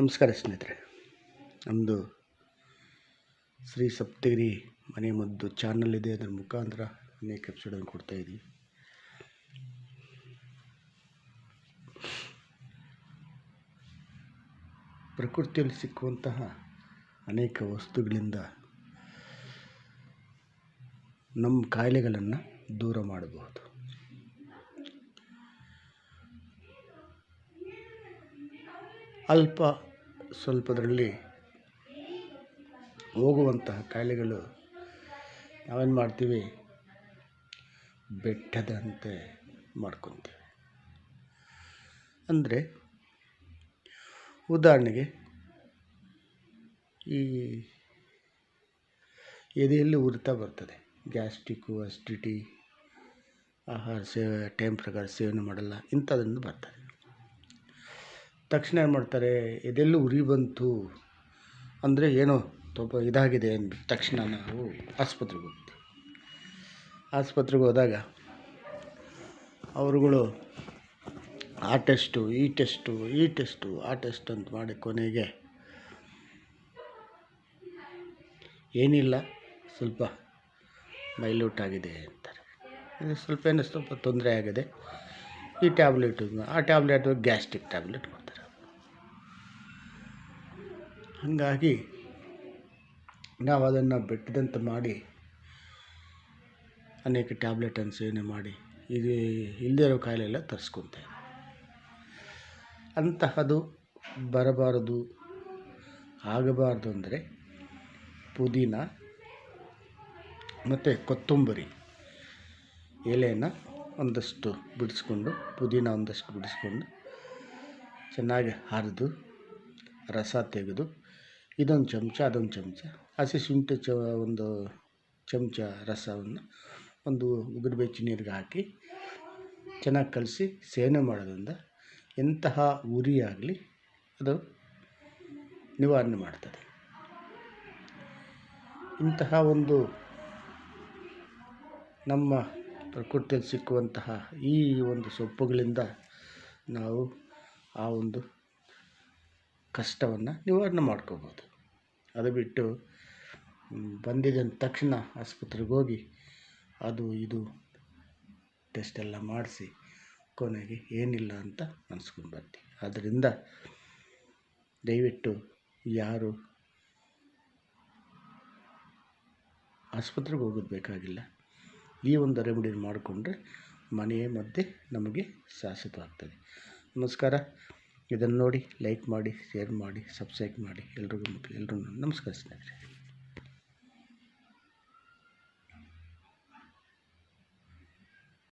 ನಮಸ್ಕಾರ ಸ್ನೇಹಿತರೆ. ನಮ್ಮದು ಶ್ರೀ ಸಪ್ತಗಿರಿ ಮನೆ ಮದ್ದು ಚಾನಲ್ ಇದೆ. ಅದರ ಮುಖಾಂತರ ಅನೇಕ ಎಪಿಸೋಡನ್ನು ಕೊಡ್ತಾಯಿದ್ದೀವಿ ಪ್ರಕೃತಿಯಲ್ಲಿ ಸಿಕ್ಕುವಂತಹ ಅನೇಕ ವಸ್ತುಗಳಿಂದ ನಮ್ಮ ಕಾಯಿಲೆಗಳನ್ನು ದೂರ ಮಾಡಬಹುದು. ಅಲ್ಪ ಸ್ವಲ್ಪದರಲ್ಲಿ ಹೋಗುವಂತಹ ಕಾಯಿಲೆಗಳು ನಾವೇನು ಮಾಡ್ತೀವಿ? ಬೆಟ್ಟದಂತೆ ಮಾಡ್ಕೊತೀವಿ. ಅಂದರೆ ಉದಾಹರಣೆಗೆ ಈ ಎದೆಯಲ್ಲಿ ಉರಿತ ಬರ್ತದೆ. ಗ್ಯಾಸ್ಟಿಕ್ಕು ಅಸಿಡಿಟಿ, ಆಹಾರ ಸೇವ, ಟೈಮ್ ಪ್ರಕಾರ ಸೇವನೆ ಮಾಡಲ್ಲ ಇಂಥದ್ದನ್ನು ಬರ್ತದೆ. ತಕ್ಷಣ ಏನು ಮಾಡ್ತಾರೆ, ಎದೆಲ್ಲೂ ಉರಿ ಬಂತು. ಅಂದರೆ ಏನೋ ಸ್ವಲ್ಪ ಇದಾಗಿದೆ ಅಂದ್ಬಿಟ್ಟು ತಕ್ಷಣ ನಾವು ಆಸ್ಪತ್ರೆಗೆ ಹೋಗ್ತೀವಿ ಆಸ್ಪತ್ರೆಗೆ ಹೋದಾಗ ಅವರುಗಳು, ಆ ಟೆಸ್ಟು, ಈ ಟೆಸ್ಟು ಈ ಟೆಸ್ಟು, ಆ ಟೆಸ್ಟ್ ಅಂತ ಮಾಡಿ ಕೊನೆಗೆ ಏನಿಲ್ಲ, ಸ್ವಲ್ಪ ಮೈಲ್ಯೂಟ್ ಆಗಿದೆ ಅಂತಾರೆ. ಸ್ವಲ್ಪ ಏನೋ ಸ್ವಲ್ಪ ತೊಂದರೆ ಆಗಿದೆ. ಈ ಟ್ಯಾಬ್ಲೆಟು, ಆ ಟ್ಯಾಬ್ಲೆಟು ಗ್ಯಾಸ್ಟ್ರಿಕ್ ಟ್ಯಾಬ್ಲೆಟ್ ಹಾಗಾಗಿ ನಾವು ಅದನ್ನು ಬೆಟ್ಟದಂತೆ ಮಾಡಿ ಅನೇಕ ಟ್ಯಾಬ್ಲೆಟನ್ನು ಸೇವನೆ ಮಾಡಿ ಇದು ಇಲ್ಲದೇ ಇರೋ ಕಾಯಿಲೆ ಎಲ್ಲ ಅಂತಹದು ಬರಬಾರದು, ಆಗಬಾರ್ದು ಅಂದರೆ ಪುದೀನ ಮತ್ತು ಕೊತ್ತಂಬರಿ ಎಲೆಯನ್ನು ಒಂದಷ್ಟು ಬಿಡಿಸ್ಕೊಂಡು, ಪುದೀನ ಒಂದಷ್ಟು ಬಿಡಿಸ್ಕೊಂಡು ಚೆನ್ನಾಗಿ ಹರಿದು, ರಸ ತೆಗೆದು ಇದೊಂದು ಚಮಚ, ಅದೊಂದು ಚಮಚ. ಹಸಿ ಶುಂಠಿ ಚ, ಒಂದು ಚಮಚ ರಸವನ್ನು ಒಂದು ಉಗುರು ಬೆಚ್ಚಿ ನೀರಿಗೆ ಹಾಕಿ ಚೆನ್ನಾಗಿ ಕಲಸಿ ಸೇವನೆ ಮಾಡೋದ್ರಿಂದ ಎಂತಹ ಉರಿ ಅದು ನಿವಾರಣೆ ಮಾಡ್ತದೆ. ಇಂತಹ ಒಂದು ನಮ್ಮ ಪ್ರಕೃತಿಯಲ್ಲಿ ಸಿಕ್ಕುವಂತಹ ಈ ಒಂದು ಸೊಪ್ಪುಗಳಿಂದ ನಾವು ಆ ಒಂದು ಕಷ್ಟವನ್ನು ನಿವಾರಣೆ ಮಾಡ್ಕೋಬೋದು. ಅದು ಬಿಟ್ಟು ಬಂದಿದ್ದ ತಕ್ಷಣ ಆಸ್ಪತ್ರೆಗೆ ಹೋಗಿ ಅದು ಇದು ಟೆಸ್ಟ್ ಎಲ್ಲ ಮಾಡಿಸಿ ಕೊನೆಗೆ ಏನಿಲ್ಲ ಅಂತ ಅನ್ಸ್ಕೊಂಡು ಬರ್ತೀವಿ ಆದ್ದರಿಂದ ದಯವಿಟ್ಟು ಯಾರು ಆಸ್ಪತ್ರೆಗೆ ಹೋಗೋದು ಬೇಕಾಗಿಲ್ಲ. ಈ ಒಂದು ರೆಮಿಡಿ ಮಾಡಿಕೊಂಡ್ರೆ ಮನೆಯೇ ಮಧ್ಯೆ ನಮಗೆ ಶಾಶ್ವತವಾಗ್ತದೆ ನಮಸ್ಕಾರ. ಇದನ್ನು ನೋಡಿ ಲೈಕ್ ಮಾಡಿ ಶೇರ್ ಮಾಡಿ ಸಬ್ಸ್ಕ್ರೈಬ್ ಮಾಡಿ. ಎಲ್ರಿಗೂ ಎಲ್ರೂ ನಮಸ್ಕಾರ ಸ್ನೇಹಿತರೆ.